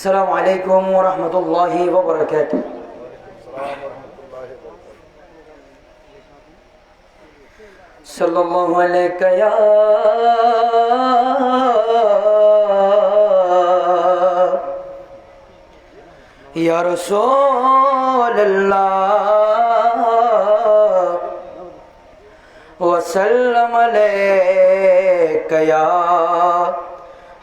السلام عليكم ورحمة الله وبركاته. صلى الله عليك يا يا رسول الله. وسلم عليك يا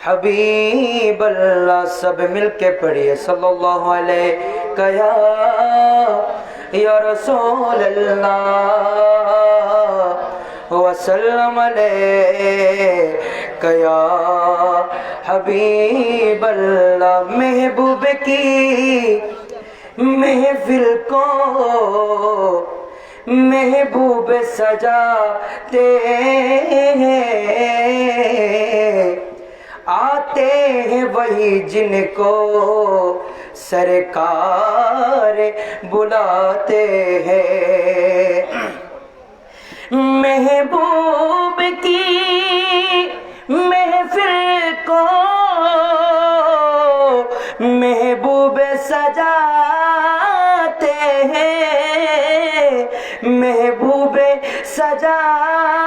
حبیب اللہ سب مل کے پڑھیے، صلی اللہ علیہ یا یا رسول اللہ وسلم علیہ یا حبیب اللہ محبوب کی محفل کو محبوب سجاتے ہیں۔ آتے ہیں وہی جن کو سرکار بلاتے ہیں۔ محبوب کی محفل کو محبوب سجاتے ہیں۔ محبوب سجاتے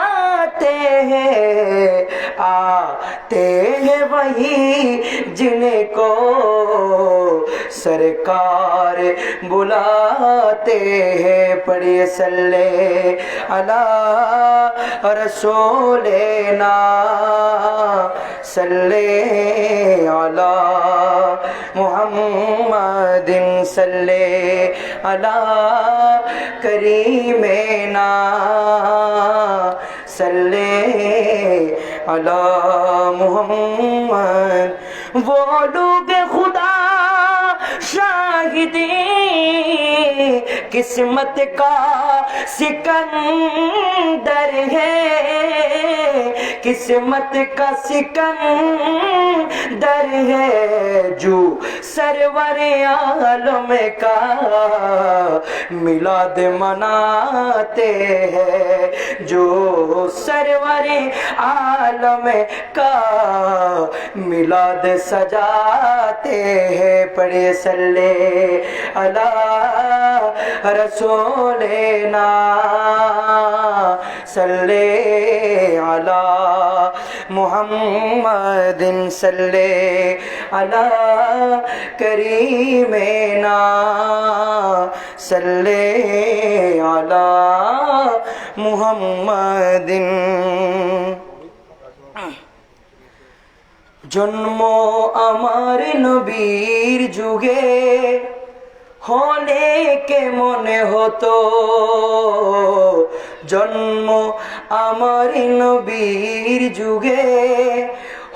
جاتے ہیں، آتے ہیں وہی جن کو سرکار بلاتے ہیں۔ پڑھے سلے اللہ رسولنا صلی اللہ محمد صلی کریم نا صلی علی محمد۔ وہ لوگ خدا شاہدی، قسمت کا سکندر ہے۔ قسمت کا سکندر ہے جو سرور عالم کا ملاد مناتے ہیں جو سرور عالم کا ملاد سجاتے ہیں۔ پڑے سلے اللہ رسول نا۔ سلے اللہ محمد، صلی اللہ करीमेना सल्ले अला মুহাম্মাদিন জন্ম আমার নবীর যুগে হলে কেমন হতো জন্ম আমার নবীর যুগে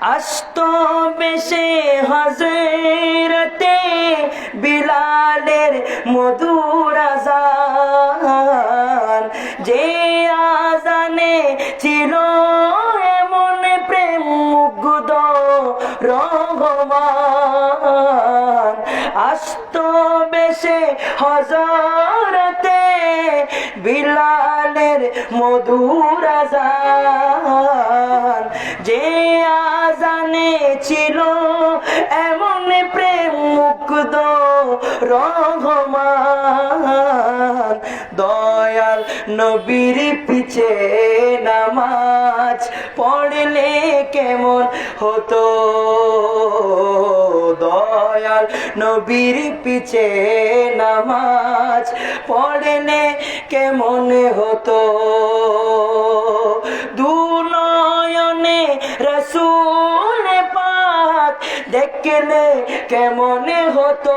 আস্ত বেশে হজরতে বিলালের মধুর আজান যে আজানে ছিল এমন প্রেম মুগ্ধ রহমান। আস্ত বেশে হজরতে বিলালের মধুর আজান যে আজানে ছিল এমন প্রেম মুগ্ধ, রহমান। দয়াল নবীর পিছে নামাজ পড়লে কেমন হতো? দয়াল নবীর পিছে নামাজ পড়লে কেমন হতো? দুনয়নে রসুল পাক দেখলে কেমন হতো?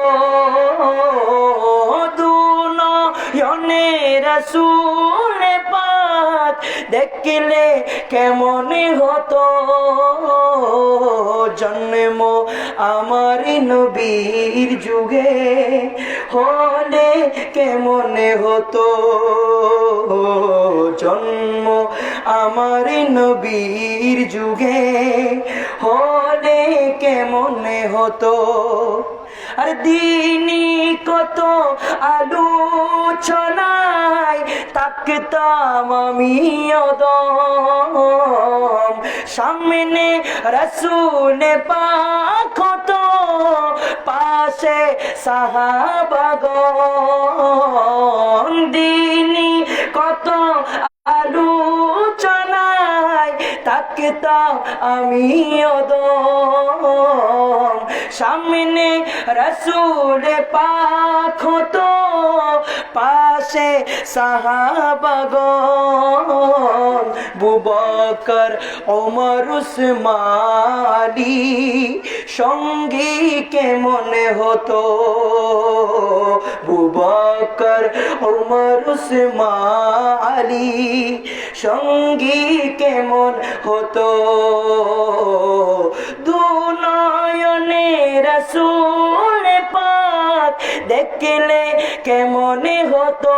দুনয়নে রসুল পাক দেখলে কেমন হতো? জন্ম আমার নবীর যুগে হলে কেমন হতো? জন্ম আমার নবীর যুগে হলে কেমন হতো? আর দিনই কত আলোচনায় তাকতাম আমি অদম। সামনে রসুনে পাক তো পাশে সাহাবাগন তাকতাম আমি অদম সামনে রসুল পাখ তো পাশে সাহাবাগন বুবকর ওমর উসমানী। সঙ্গী কেমন হতো? বুবকর ওমর উসমানী। সঙ্গী কেমন হতো? দুনয়নে রসুল পাক দেখলে কেমন হতো?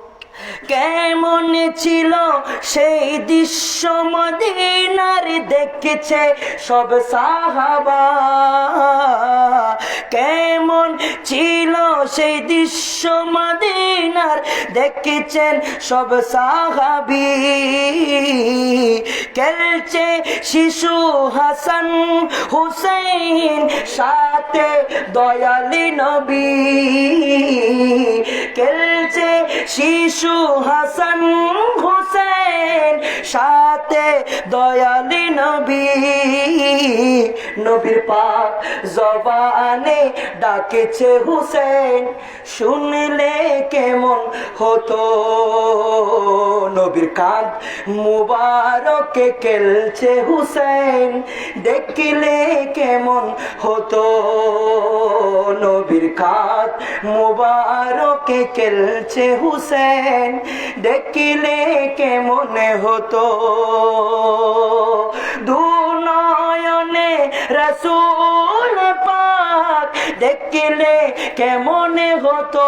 কেমন ছিল সেই দৃশ্য মদিনার দেখেছে সব সাহাবা। কেমন ছিল সেই দৃশ্য মদিনার দেখেছেন সব সাহাবি। খেলছে শিশু হাসান হুসেন সাথে দয়ালি নবী। খেলছে শিশু হাসান হোসেন সাথে দয়ালি নবী। নবীর পাক জবানে ডাকেছে হুসেন শুনলে কেমন হতো? নবীর কাঁধ মুবারকে খেলছে হুসেন। দেখিলে কেমন হতো নবীর কাঁধ মুবারকে খেলছে হুসেন। দেখিলে কেমন হতো দুনয়নে রসুল পাক। দেখিলে কেমন হতো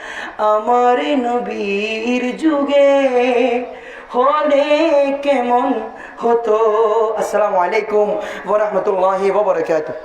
আমার নবীর যুগে হলে কেমন হতো? আসসালামু আলাইকুম ওরহমতুল্লাহি ওবরাকাতুহ